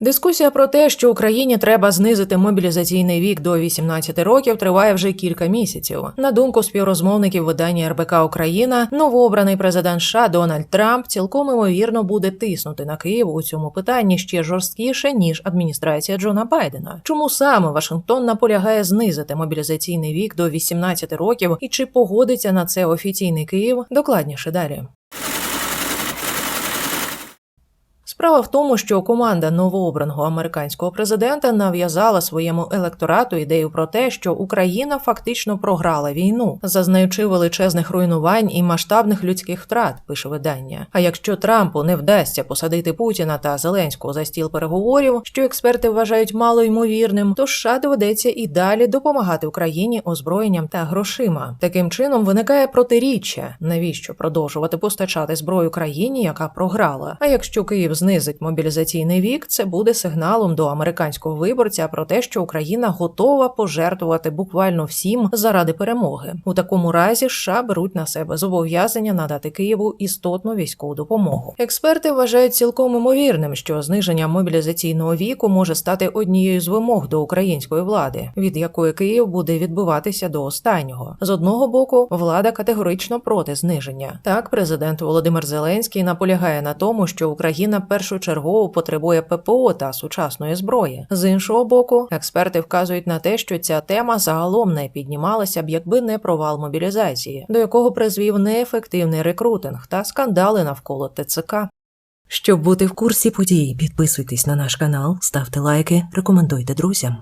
Дискусія про те, що Україні треба знизити мобілізаційний вік до 18 років, триває вже кілька місяців. На думку співрозмовників видання РБК Україна, новообраний президент США Дональд Трамп цілком імовірно буде тиснути на Київ у цьому питанні ще жорсткіше ніж адміністрація Джона Байдена. Чому саме Вашингтон наполягає знизити мобілізаційний вік до 18 років і чи погодиться на це офіційний Київ? Докладніше далі. Справа в тому, що команда новообраного американського президента нав'язала своєму електорату ідею про те, що Україна фактично програла війну, зазнаючи величезних руйнувань і масштабних людських втрат, пише видання. А якщо Трампу не вдасться посадити Путіна та Зеленського за стіл переговорів, що експерти вважають малоймовірним, то США доведеться і далі допомагати Україні озброєнням та грошима. Таким чином виникає протиріччя, навіщо продовжувати постачати зброю країні, яка програла. А якщо Київ знизить мобілізаційний вік, це буде сигналом до американського виборця про те, що Україна готова пожертвувати буквально всім заради перемоги. У такому разі США беруть на себе зобов'язання надати Києву істотну військову допомогу. Експерти вважають цілком імовірним, що зниження мобілізаційного віку може стати однією з вимог до української влади, від якої Київ буде відбиватися до останнього. З одного боку, влада категорично проти зниження. Так, президент Володимир Зеленський наполягає на тому, що Україна першочергово потребує ППО та сучасної зброї. З іншого боку, експерти вказують на те, що ця тема загалом не піднімалася б, якби не провал мобілізації, до якого призвів неефективний рекрутинг та скандали навколо ТЦК. Щоб бути в курсі подій, підписуйтесь на наш канал, ставте лайки, рекомендуйте друзям.